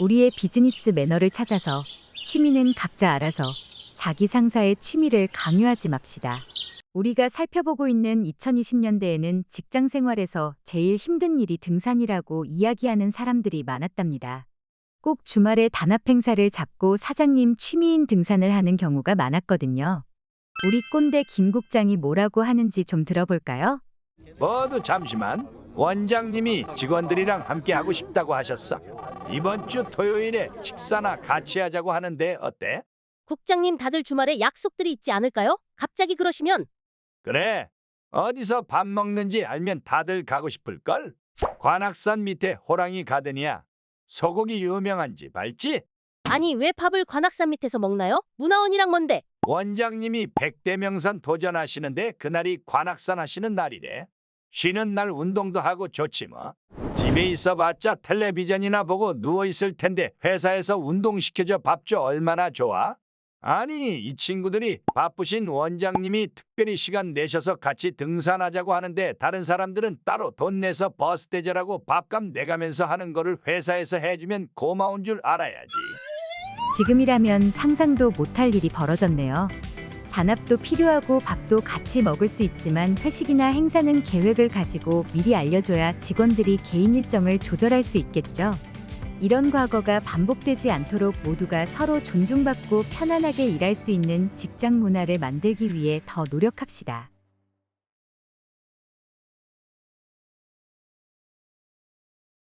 우리의 비즈니스 매너를 찾아서 취미는 각자 알아서 자기 상사의 취미를 강요하지 맙시다. 우리가 살펴보고 있는 2020년대에는 직장 생활에서 제일 힘든 일이 등산이라고 이야기하는 사람들이 많았답니다. 꼭 주말에 단합 행사를 잡고 사장님 취미인 등산을 하는 경우가 많았거든요. 우리 꼰대 김 국장이 뭐라고 하는지 좀 들어볼까요? 모두 잠시만. 원장님이 직원들이랑 함께 하고 싶다고 하셨어. 이번 주 토요일에 식사나 같이 하자고 하는데 어때? 국장님 다들 주말에 약속들이 있지 않을까요? 갑자기 그러시면 그래. 어디서 밥 먹는지 알면 다들 가고 싶을걸? 관악산 밑에 호랑이 가든이야. 소고기 유명한 집 알지? 아니 왜 밥을 관악산 밑에서 먹나요? 문화원이랑 뭔데? 원장님이 백대명산 도전하시는데 그날이 관악산 하시는 날이래. 쉬는 날 운동도 하고 좋지 뭐. 집에 있어봤자 텔레비전이나 보고 누워있을 텐데 회사에서 운동시켜줘 밥 줘 얼마나 좋아? 아니 이 친구들이 바쁘신 원장님이 특별히 시간 내셔서 같이 등산하자고 하는데 다른 사람들은 따로 돈 내서 버스 대절하고 밥값 내가면서 하는 거를 회사에서 해주면 고마운 줄 알아야지. 지금이라면 상상도 못할 일이 벌어졌네요. 단합도 필요하고 밥도 같이 먹을 수 있지만 회식이나 행사는 계획을 가지고 미리 알려줘야 직원들이 개인 일정을 조절할 수 있겠죠. 이런 과거가 반복되지 않도록 모두가 서로 존중받고 편안하게 일할 수 있는 직장 문화를 만들기 위해 더 노력합시다.